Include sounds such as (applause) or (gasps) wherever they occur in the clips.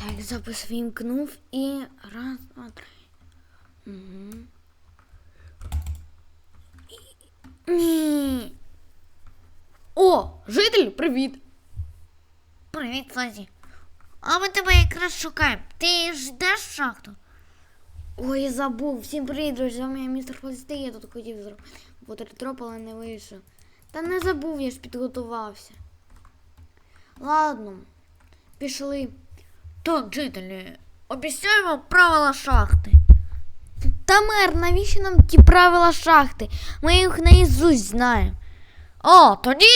Так, запис вімкнув і раз, два, три. Угу. Ні. О, житель, привіт. Привіт, Фазі. А ми тебе якраз шукаємо. Ти ж йдеш в шахту? Ой, забув. Всім привіт, друзі. З вами я містер Хвости. Я тут хотів зробити бутердроп, але не вийшов. Та не забув, я ж підготувався. Ладно, пішли. Так, жителі, обіцяємо правила шахти. Та мер, навіщо нам ті правила шахти? Ми їх наїзусть знаємо. О, тоді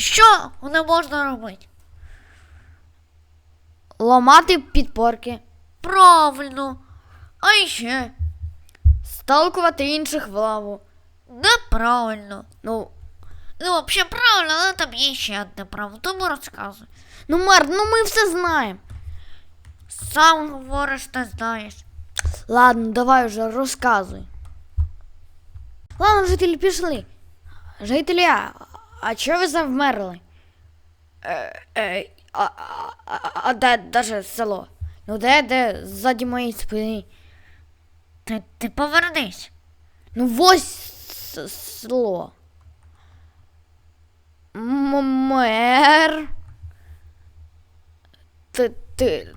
що не можна робити? Ламати підпорки, Правильно. А ще сталкувати інших в лаву. неправильно. Ну, Ну, взагалі правильно, але там є ще одне право, тому розказуй. ну мер, ну ми все знаємо. Сам говориш, ти знаєш. Ладно, давай вже розказуй. Ладно, жителі пішли. Жителі, а, а чого ви завмерли? Е, е, а, а, а, а де даже село? Ну де, де ззаді моєї спини? Ти, ти повернись. Ну ось с- село. М- Мер. Ти, ти,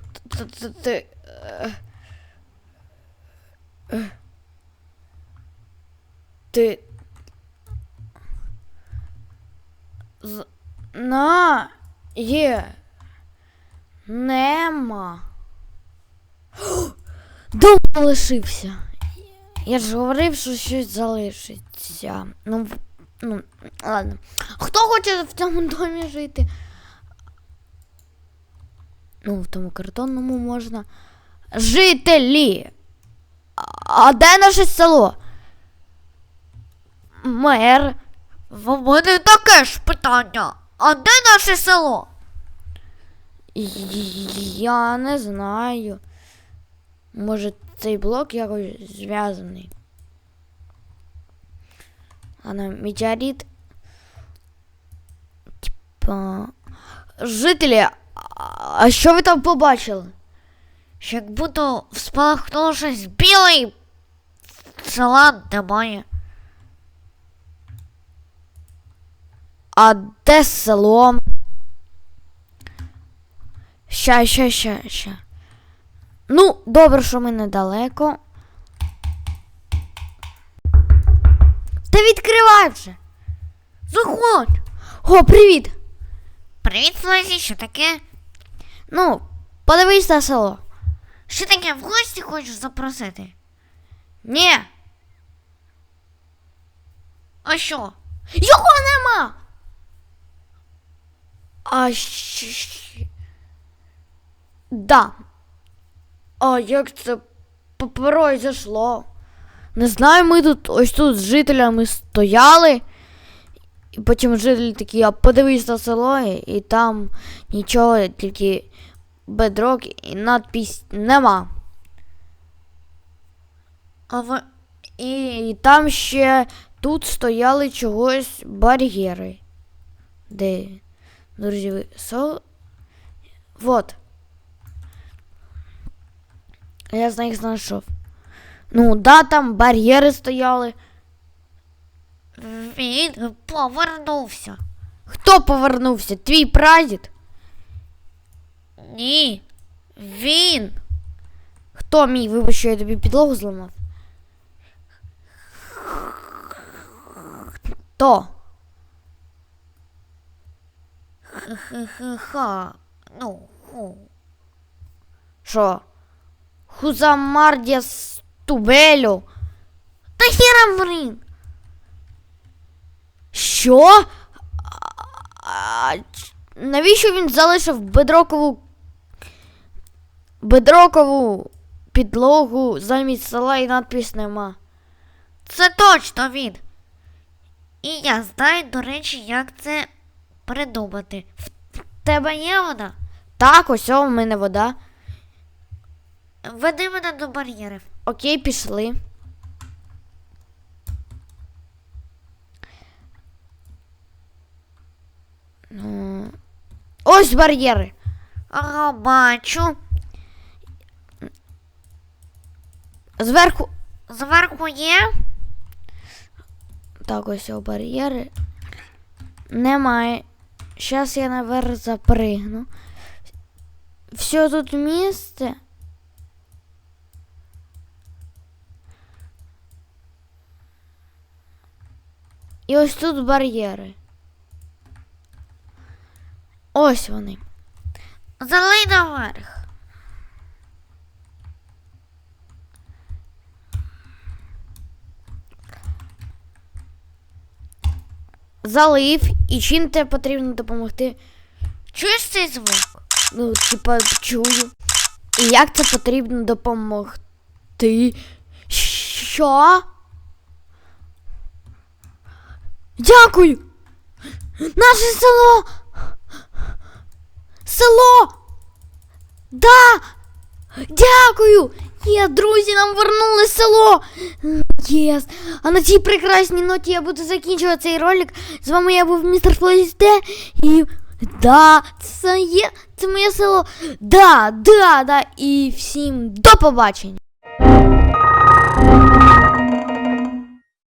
ти, е, е. Ти. На. Є. Нема. (gasps) Дома лишився. Я ж говорив, що щось залишиться. Ну, ну, ладно. Хто хоче в цьому домі жити? Ну, в тому картонному можна. Жителі! А- А де наше село? Мер. В мене таке ж питання. А де наше село? Я не знаю. Може, цей блок якось зв'язаний. Ладно, метеорит. Типа. Жителі, а- що ви там побачили? Як будто вспалахнуло щось біле і села немає. А де село? Ща, ща, ща, ща. Ну, добре, що ми недалеко. Та відкривай вже. Заходь! О, привіт! Привіт, Флезі, що таке? Ну, подивись на село. Що таке в гості хочеш запросити? Ні. А що? Його нема. А щ... Да. А як це п- произошло? Не знаю, ми тут ось тут з жителями стояли. І потім жителі такі, а подивись на село, і, там нічого, тільки бедрок і надпись нема. А ви. І, і там ще тут стояли чогось бар'єри. Де? Друзі, ви со... Вот. Я з них знайшов. Ну, да, там бар'єри стояли. Він повернувся. Хто повернувся? Твій прадід? Ні. Він. Хто мій, вибач, що я тобі підлогу зламав? Хто? Ха-ха-ха. Ну, ху. Що? Хузамардіс Тубелю? Та хірамрін. Що? А, навіщо він залишив бедрокову бедрокову підлогу замість села і надпис нема? Це точно він. І я знаю, до речі, як це придумати. В тебе є вона? Так, ось у мене вода. Веди мене до бар'єрів. Окей, пішли. Ось бар'єри. Ага, бачу. Зверху. Зверху є. Так, ось у бар'єри. Немає. Зараз я наверх запригну. Все тут місце. І ось тут бар'єри. Ось вони. Залий наверх. Залив, і чим тебе потрібно допомогти? Чуєш цей звук? Ну, типа, чую. І як це потрібно допомогти? Що? Дякую! Наше село! Село! Да! Дякую! Є, друзі, нам вернули село! Єс! А на цій прекрасній ноті я буду закінчувати цей ролик. З вами я був містер Флойсте і. Да, це є, це моє село. Да, да, да. І всім до побачення.